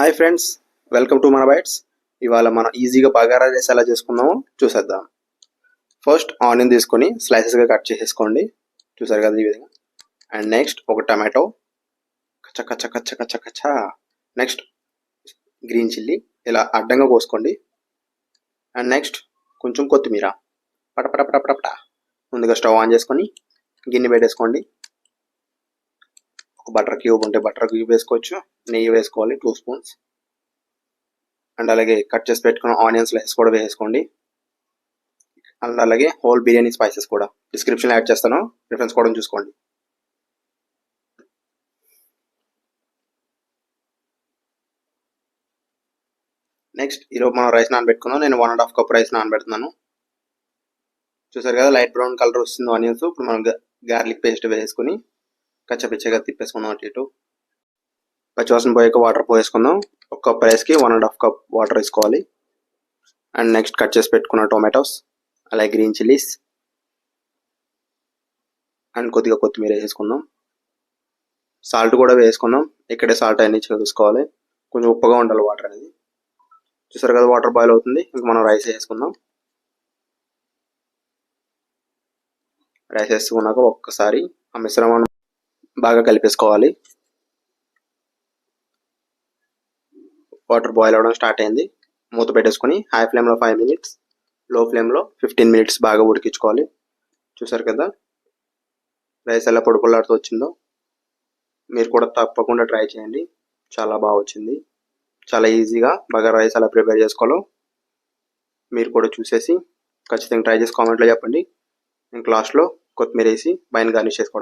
Hi friends welcome to మన bytes. ఇవాళ మనం ఈజీగా బగారా రైస్ ఎలా చేసుకుందామో? చూసేద్దాం. ఫస్ట్ ఆనియన్ తీసుకొని స్లైసెస్గా కట్ చేసేసుకోండి. చూసారు కదా ఈ విధంగా. అండ్ నెక్స్ట్ ఒక టమాటో. కచ్చ కచ్చ కచ్చ కచ్చ కచ్చ. Next green chilli. ఇలా అడ్డంగా కోసుకోండి. అండ్ నెక్స్ట్ కొంచెం కొత్తిమీర. పటపట పటపట ముందుగా స్టవ్ ఆన్ చేసుకొని గిన్నె పెట్టేసుకోండి. ఒక బటర్ క్యూబ్ ఉంటే బటర్ క్యూబ్ వేసుకోవచ్చు. నెయ్యి వేసుకోవాలి టూ స్పూన్స్ అండ్ అలాగే కట్ చేసి పెట్టుకున్న ఆనియన్స్ లెస్ కూడా వేసుకోండి. అండ్ అలాగే హోల్ బిర్యానీ స్పైసెస్ కూడా. డిస్క్రిప్షన్లో యాడ్ చేస్తాను రిఫరెన్స్ కూడా చూసుకోండి. నెక్స్ట్ ఈరోజు మనం రైస్ నానబెట్టుకుందాం. నేను one and half cup rice నానబెడుతున్నాను. చూసారు కదా లైట్ బ్రౌన్ కలర్ వస్తుంది ఆనియన్స్ ఇప్పుడు మనం గార్లిక్ పేస్ట్ వేసుకుని కచ్చపిచ్చగా తిప్పేసుకుందాం అటు ఇటు. పచ్చివాసన పోయాక వాటర్ పోసేసుకుందాం. ఒక కప్ రైస్కి one and half cup water వేసుకోవాలి. అండ్ నెక్స్ట్ కట్ చేసి పెట్టుకున్న టొమాటోస్ అలాగే గ్రీన్ చిల్లీస్ అండ్ కొద్దిగా కొత్తిమీర వేసేసుకుందాం. సాల్ట్ కూడా వేసుకుందాం. ఇక్కడే సాల్ట్ అన్ని చూసుకోవాలి కొంచెం ఉప్పగా ఉండాలి వాటర్ అనేది. చూసారు కదా వాటర్ బాయిల్ అవుతుంది. ఇంక మనం రైస్ వేసుకుందాం. రైస్ వేసుకున్నాక ఒక్కసారి ఆ మిశ్రమాన్ని బాగా కలిపేసుకోవాలి. వాటర్ బాయిల్ అవ్వడం స్టార్ట్ అయింది. మూత పెట్టేసుకొని హై ఫ్లేమ్లో ఫైవ్ మినిట్స్లో ఫ్లేమ్లో ఫిఫ్టీన్ మినిట్స్ బాగా ఉడికించుకోవాలి. చూసారు కదా? రైస్ ఎలా పొడుపులాడుతూ వచ్చిందో? మీరు కూడా తప్పకుండా ట్రై చేయండి. చాలా బాగా వచ్చింది. చాలా ఈజీగా బాగా రైస్ ఎలా ప్రిపేర్ చేసుకోవాలో మీరు కూడా చూసేసి ఖచ్చితంగా ట్రై చేసి కామెంట్లో చెప్పండి. ఇంక లాస్ట్లో కొత్తిమీర వేసి బయన్ గార్నిష్ చేసుకోవడం.